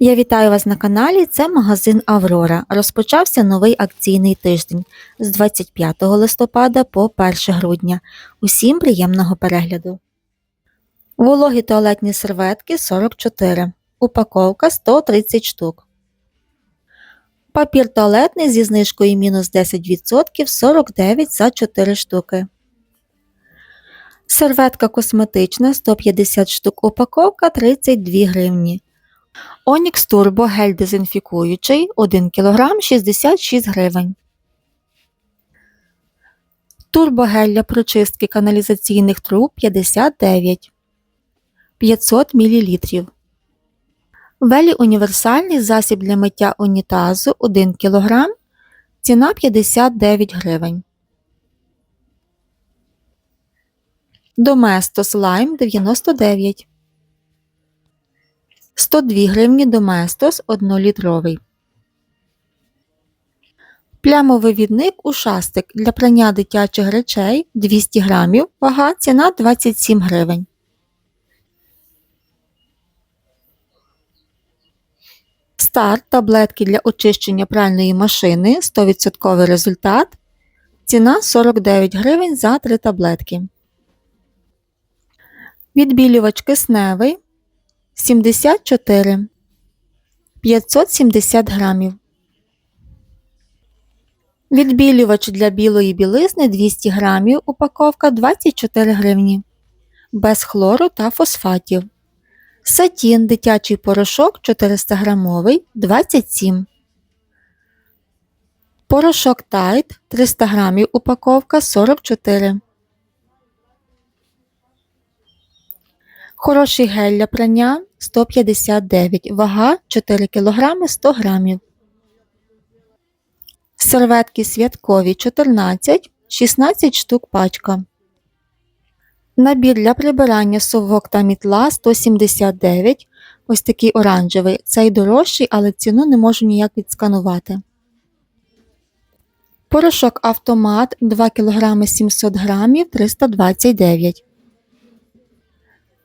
Я вітаю вас на каналі. Це магазин Аврора. Розпочався новий акційний тиждень з 25 листопада по 1 грудня. Усім приємного перегляду. Вологі туалетні серветки 44. Упаковка 130 штук. Папір туалетний зі знижкою мінус 10% 49 за 4 штуки. Серветка косметична 150 штук. Упаковка 32 гривні. Онікс Турбо гель дезінфікуючий 1 кг 66 гривень. Турбогель для прочистки каналізаційних труб 59 500 мл. Велі універсальний засіб для миття унітазу 1 кг. Ціна 59 гривень. Доместос Лайм 99 102 гривні Доместос 1-літровий. Плямовий відник ушастик для прання дитячих речей 200 грамів, вага ціна 27 гривень. Старт таблетки для очищення пральної машини 100% результат. Ціна 49 гривень за 3 таблетки. Відбілювач кисневий 74 570 грамів. Відбілювач для білої білизни 200 грамів, упаковка 24 гривні. Без хлору та фосфатів. Сатін дитячий порошок 400 грамовий 27. Порошок Тайт 300 грамів, упаковка 44. Хороший гель для прання 159, вага 4 кг 100 г. Серветки святкові 14, 16 штук пачка. Набір для прибирання совок та мітла 179. Ось такий оранжевий. Цей дорожчий, але ціну не можу ніяк відсканувати. Порошок автомат 2 кг 700 г 329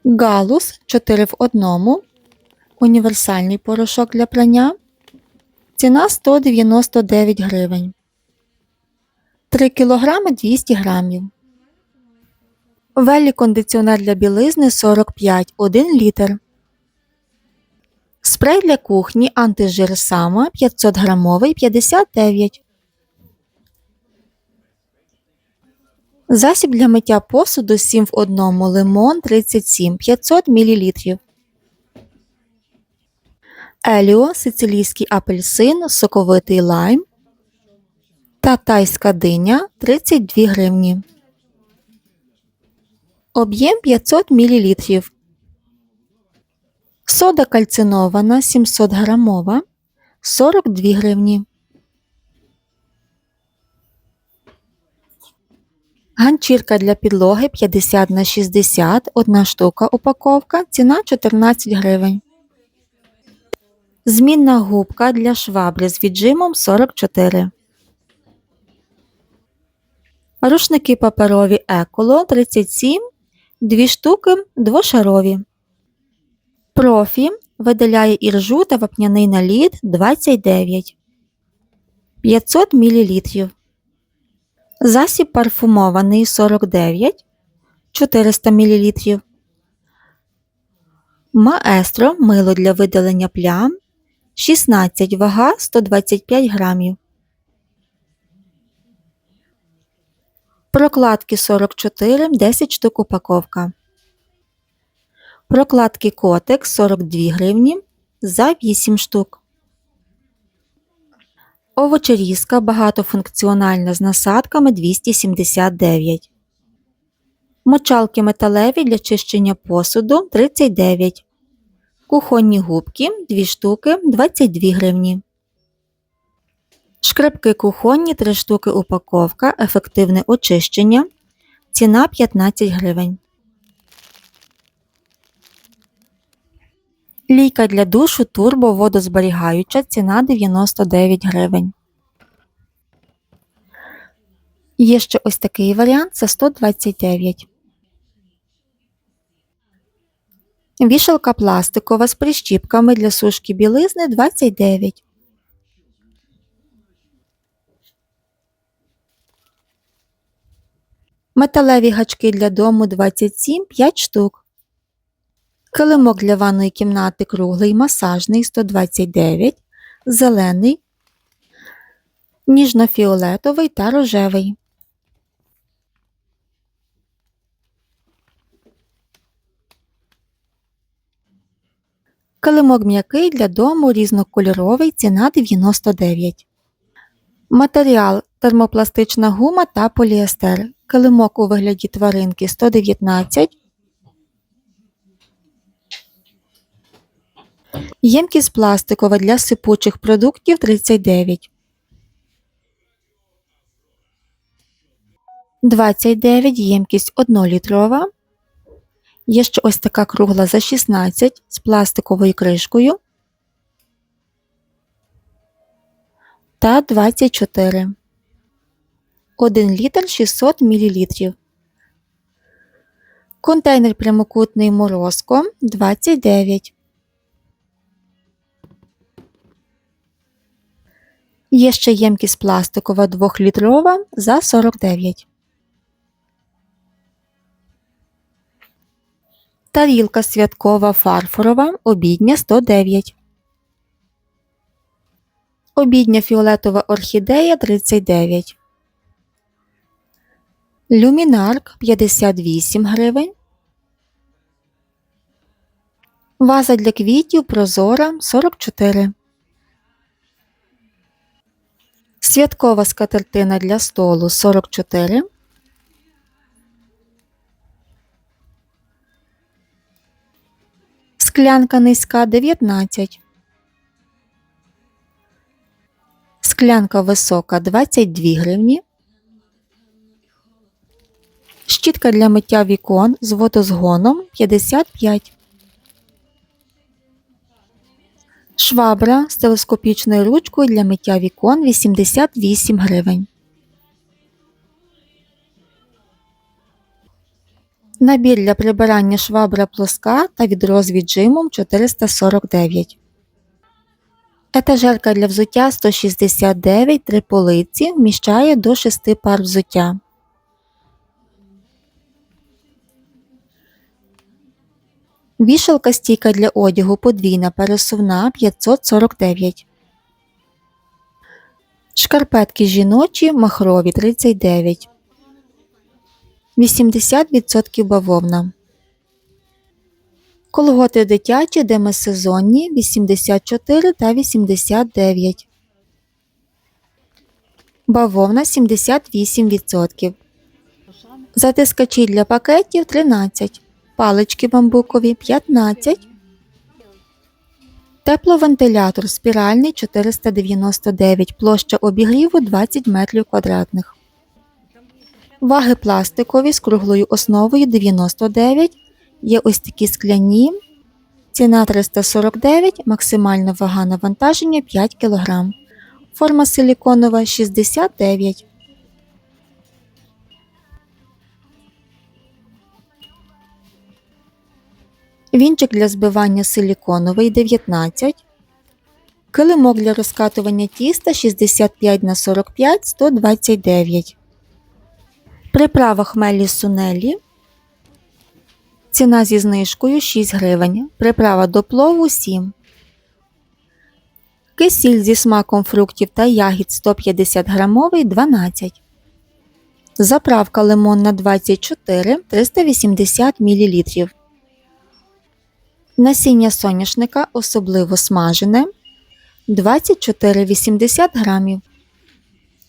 Галус 4 в 1. Універсальний порошок для прання. Ціна 199 гривень. 3 кг 200 грамів. Велі кондиціонер для білизни 45 1 літр. Спрей для кухні антижир Сама 500 грамовий 59. Засіб для миття посуду 7 в 1 лимон 37 500 мл. Еліо сицилійський апельсин, соковитий лайм та тайська диня 32 гривні. Об'єм 500 мл. Сода кальцинована 700 грамова 42 гривні. Ганчірка для підлоги 50 на 60, одна штука упаковка, ціна 14 гривень. Змінна губка для швабри з віджимом 44. Рушники паперові еколо 37, 2 штуки двошарові. Профі видаляє іржу та вапняний наліт 29 500 мл. Засіб парфумований 49 400 мл. Маестро мило для видалення плям 16 вага 125 грамів. Прокладки 44 10 штук упаковка. Прокладки котик 42 гривні за 8 штук. Овочерізка багатофункціональна з насадками 279. Мочалки металеві для чищення посуду 39. Кухонні губки 2 штуки 22 гривні. Шкребки кухонні 3 штуки упаковка. Ефективне очищення. Ціна 15 гривень. Лійка для душу турбо водозберігаюча. Ціна 99 гривень. Є ще ось такий варіант за 129. Вішалка пластикова з прищіпками для сушки білизни 29. Металеві гачки для дому 27 5 штук. Килимок для ванної кімнати круглий масажний 129, зелений, ніжно-фіолетовий та рожевий. Килимок м'який для дому різнокольоровий, ціна 99. Матеріал термопластична гума та поліестер. Килимок у вигляді тваринки 119. Ємкість пластикова для сипучих продуктів 39. 29 ємкість 1 літрова. Є ще ось така кругла за 16 з пластиковою кришкою. Та 24. 1 літр 600 мл. Контейнер прямокутний морозко 29. Є ще ємкість пластикова 2-літрова за 49. Тарілка святкова фарфорова, обідня 109. Обідня фіолетова орхідея 39. Люмінарк 58 гривень. Ваза для квітів прозора 44. Святкова скатертина для столу 44. Склянка низька 19. Склянка висока 22 гривні. Щітка для миття вікон з водозгоном 55. Швабра з телескопічною ручкою для миття вікон 88 гривень. Набір для прибирання швабра плоска та відро з віджимом 449. Етажерка для взуття 169 три полиці вміщає до 6 пар взуття. Вішалка стійка для одягу подвійна пересувна 549. Шкарпетки жіночі махрові 39. 80% бавовна. Колготи дитячі демисезонні 84 та 89. Бавовна 78%. Затискачі для пакетів 13. Палички бамбукові 15. Тепловентилятор спіральний 499. Площа обігріву 20 метрів квадратних. Ваги пластикові з круглою основою 99. Є ось такі скляні. Ціна 349, максимальна вага навантаження 5 кг. Форма силіконова 69. Вінчик для збивання силіконовий 19. Килимок для розкатування тіста 65 на 45 129. Приправа хмелі сунелі. Ціна зі знижкою 6 гривень. Приправа до плову 7. Кисіль зі смаком фруктів та ягід 150 грамовий 12. Заправка лимонна 24 380 мл. Насіння соняшника особливо смажене 24,80 грамів.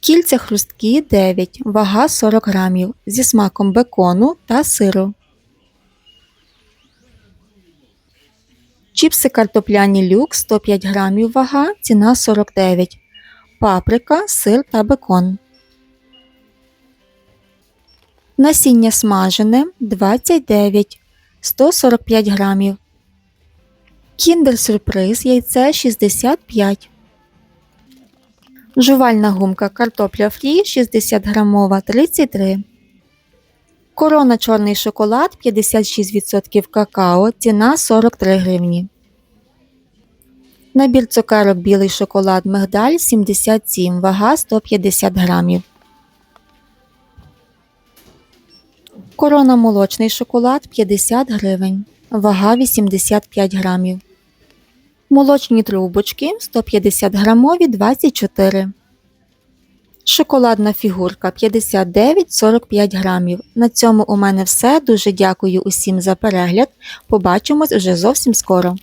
Кільця хрусткі 9, вага 40 грамів зі смаком бекону та сиру. Чіпси картопляні люк 105 грамів вага, ціна 49. Паприка, сир та бекон. Насіння смажене 29 145 грамів. Кіндер сюрприз яйце 65. Жувальна гумка картопля фрі 60 грамова 33. Корона чорний шоколад 56% какао, ціна 43 гривні. Набір цукерок білий шоколад мигдаль 77, вага 150 грамів. Корона молочний шоколад 50 гривень, вага 85 грамів. Молочні трубочки 150 грамові 24. Шоколадна фігурка 59-45 грамів. На цьому у мене все. Дуже дякую усім за перегляд. Побачимось вже зовсім скоро.